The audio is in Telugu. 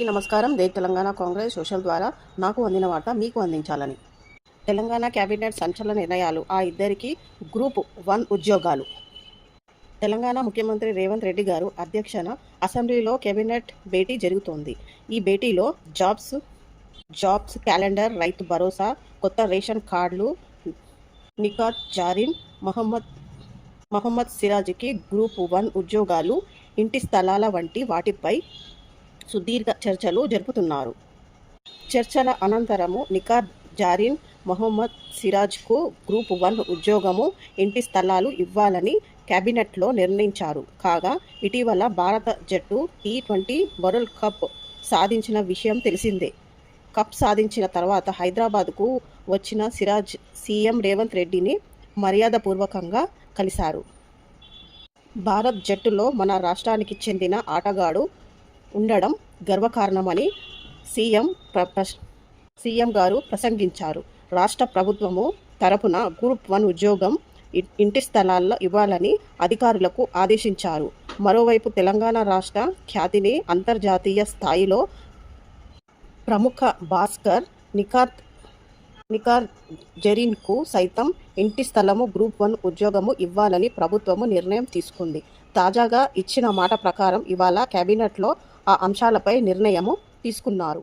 ఈ నమస్కారం. దే తెలంగాణ కాంగ్రెస్ సోషల్ ద్వారా నాకు అందిన వార్త మీకు అందించాలని. తెలంగాణ కేబినెట్ సంచలన నిర్ణయాలు ఆ ఇద్దరికి గ్రూప్ వన్ ఉద్యోగాలు. తెలంగాణ ముఖ్యమంత్రి రేవంత్ రెడ్డి గారు అధ్యక్షన అసెంబ్లీలో కేబినెట్ భేటీ జరుగుతోంది. ఈ భేటీలో jobs jobs calendar Rythu Bharosa కొత్త రేషన్ కార్డులు నికాత్ జారిన్ మహమ్మద్ మహమ్మద్ సిరాజ్కి గ్రూప్ వన్ ఉద్యోగాలు ఇంటి స్థలాల వంటి వాటిపై సుదీర్ఘ చర్చలు జరుపుతున్నారు. చర్చల అనంతరము నికార్ జారిన్ మొహమ్మద్ సిరాజ్కు గ్రూప్ వన్ ఉద్యోగము ఇంటి స్థలాలు ఇవ్వాలని కేబినెట్లో నిర్ణయించారు. కాగా ఇటీవల భారత జట్టు టీ ట్వంటీ వరల్డ్ కప్ సాధించిన విషయం తెలిసిందే. కప్ సాధించిన తర్వాత హైదరాబాద్కు వచ్చిన సిరాజ్ సీఎం రేవంత్ రెడ్డిని మర్యాదపూర్వకంగా కలిశారు. భారత్ జట్టులో మన రాష్ట్రానికి చెందిన ఆటగాడు ఉండడం గర్వకారణమని సీఎం ప్ర సీఎం గారు ప్రసంగించారు. రాష్ట్ర ప్రభుత్వము తరపున గ్రూప్ వన్ ఉద్యోగం ఇ- ఇంటి స్థలాల్లో ఇవ్వాలని అధికారులకు ఆదేశించారు. మరోవైపు తెలంగాణ రాష్ట్ర ఖ్యాతిని అంతర్జాతీయ స్థాయిలో ప్రముఖ భాస్కర్ నికార్త్ నికార్ జరీన్కు సైతం ఇంటి స్థలము గ్రూప్ వన్ ఉద్యోగము ఇవ్వాలని ప్రభుత్వము నిర్ణయం తీసుకుంది. తాజాగా ఇచ్చిన మాట ప్రకారం ఇవాళ కేబినెట్లో ఆ అంశాలపై నిర్ణయము తీసుకున్నారు.